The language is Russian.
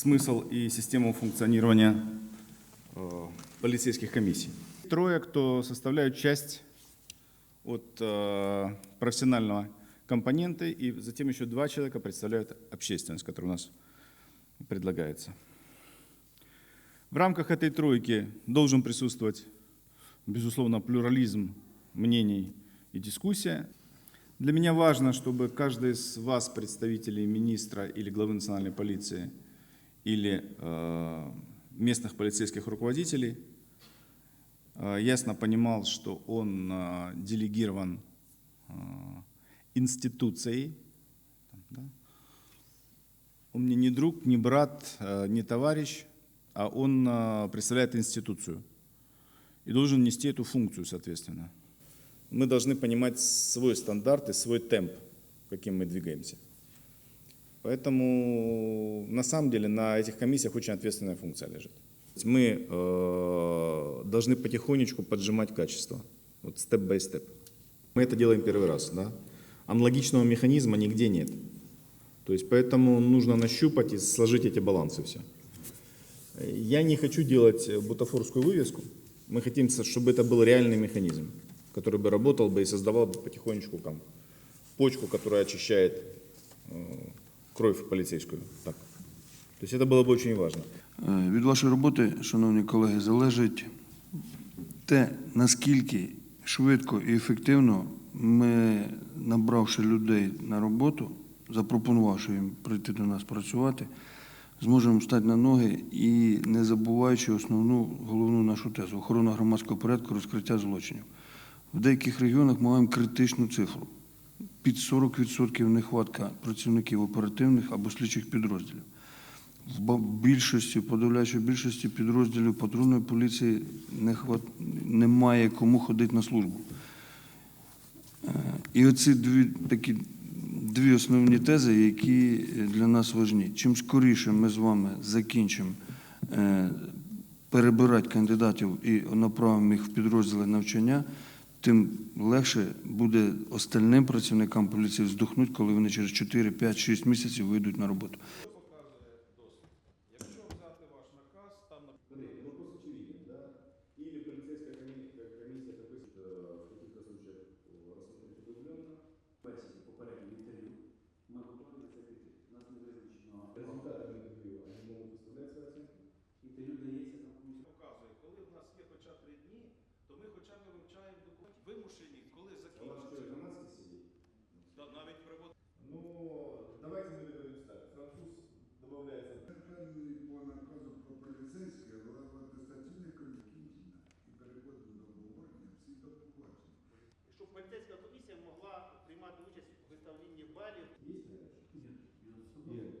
смысл и систему функционирования э, полицейских комиссий. Трое, кто составляют часть от э, профессионального компонента, и затем еще два человека представляют общественность, которая у нас предлагается. В рамках этой тройки должен присутствовать, безусловно, плюрализм мнений и дискуссия. Для меня важно, чтобы каждый из вас, представителей министра или главы национальной полиции, или э, местных полицейских руководителей, э, ясно понимал, что он э, делегирован институцией. Он мне не друг, не брат, не товарищ, а он представляет институцию и должен нести эту функцию, соответственно. Мы должны понимать свой стандарт и свой темп, каким мы двигаемся. Поэтому на самом деле на этих комиссиях очень ответственная функция лежит. Мы э, должны потихонечку поджимать качество, вот степ-бай-степ. Мы это делаем первый раз, да? Аналогичного механизма нигде нет. То есть поэтому нужно нащупать и сложить эти балансы все. Я не хочу делать бутафорскую вывеску. Мы хотим, чтобы это был реальный механизм, который бы работал бы и создавал бы потихонечку там, почку, которая очищает кровь полицейскую. Так. То есть это было бы очень важно. Е, Від вашої роботи, шановні колеги, залежить те, наскільки швидко і ефективно ми, набравши людей на роботу, запропонувавши їм прийти до нас працювати, зможемо стати на ноги і не забуваючи основну головну нашу тезу охорона громадського порядку, розкриття злочинів. В деяких регіонах ми маємо критичну цифру. Під 40% нехватка працівників оперативних або слідчих підрозділів. В більшості, в подавляючій більшості підрозділів патрульної поліції не хват... немає кому ходити на службу. Е, І оці дві такі дві основні тези, які для нас важні. Чим скоріше ми з вами закінчимо е, перебирати кандидатів і направимо їх в підрозділи навчання, тим легше буде остальним працівникам поліції здохнути, коли вони через 4, 5, 6 місяців вийдуть на роботу. Комітетська комісія могла приймати участь у виставленні балів. Є? Є.